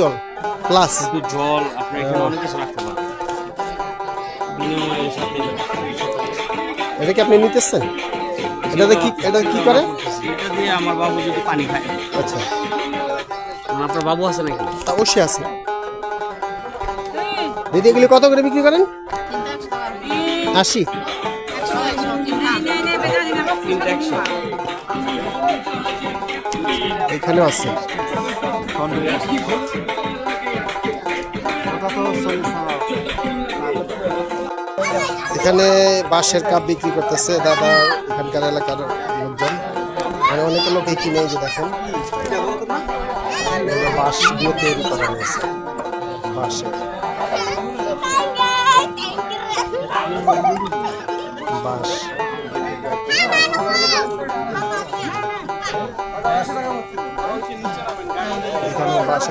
জল প্লাস শুধু জল আপনি এখানে অনেক কিছু রাখতে বিনিময়ের সাথে এটা কি আপনি নিতেছেন? এটাতে কি এটা কি করে? এটা দিয়ে আমার বাবু যদি পানি খায়। আচ্ছা। আপনার বাবু আছে নাকি? তা অবশ্যই আছে। দিদি এগুলি কত করে বিক্রি করেন? আশি। এখানেও আছে। এখানে বাঁশের কাপ বিক্রি করতেছে দাদা এখানকার এলাকার লোকজন। মানে অনেক লোক এই কিনে এই যে দেখেন। বাঁশ দিয়ে তৈরি করা হয়েছে। বাঁশের। বাঁশ। you can't have